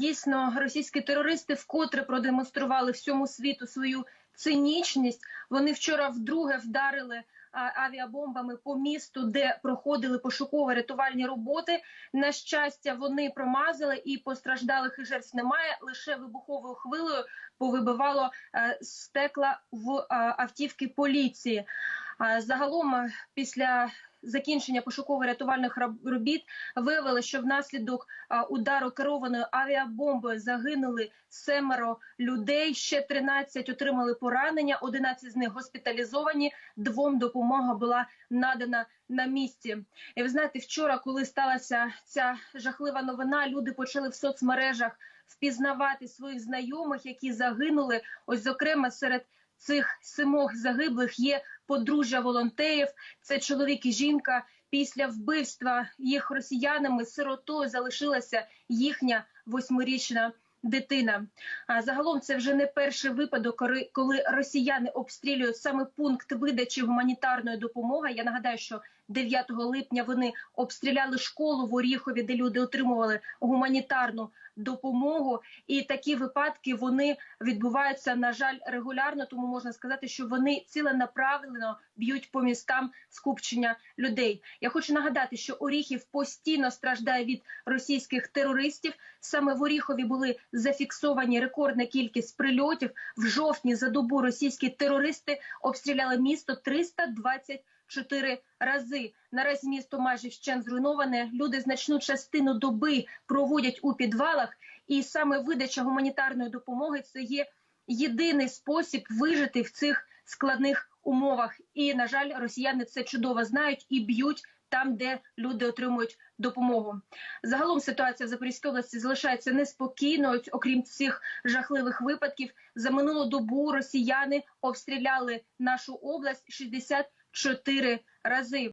Дійсно, російські терористи вкотре продемонстрували всьому світу свою цинічність. Вони вчора вдруге вдарили авіабомбами по місту, де проходили пошуково-рятувальні роботи. На щастя, вони промазали і постраждалих і жертв немає. Лише вибуховою хвилею повибивало е, стекла в е, автівки поліції. Загалом, е, після закінчення пошуково-рятувальних робіт виявили, що внаслідок удару керованою авіабомбою загинули семеро людей. Ще 13 отримали поранення. 11 з них госпіталізовані. Двом допомога була надана на місці. І ви знаєте, вчора, коли сталася ця жахлива новина, люди почали в соцмережах впізнавати своїх знайомих, які загинули. Ось, зокрема, серед цих семох загиблих є подружжя волонтерів. Це чоловік і жінка. Після вбивства їх росіянами сиротою залишилася їхня восьмирічна дитина. А загалом це вже не перший випадок, коли- росіяни обстрілюють саме пункт видачі гуманітарної допомоги. Я нагадаю, що 9 липня вони обстріляли школу в Оріхові, де люди отримували гуманітарну допомогу. І такі випадки вони відбуваються на жаль регулярно. Тому можна сказати, що вони ціленаправлено б'ють по містам скупчення людей. Я хочу нагадати, що Оріхів постійно страждає від російських терористів. Саме в Оріхові були зафіксовані рекордна кількість прильотів. В жовтні за добу російські терористи обстріляли місто 324 рази. Наразі місто майже вщен зруйноване. Люди значну частину доби проводять у підвалах, і саме видача гуманітарної допомоги це є єдиний спосіб вижити в цих складних умовах. І на жаль, росіяни це чудово знають і б'ють там, де люди отримують допомогу. Загалом ситуація в Запорізькій області залишається неспокійною. Окрім цих жахливих випадків, за минулу добу росіяни обстріляли нашу область 64 рази.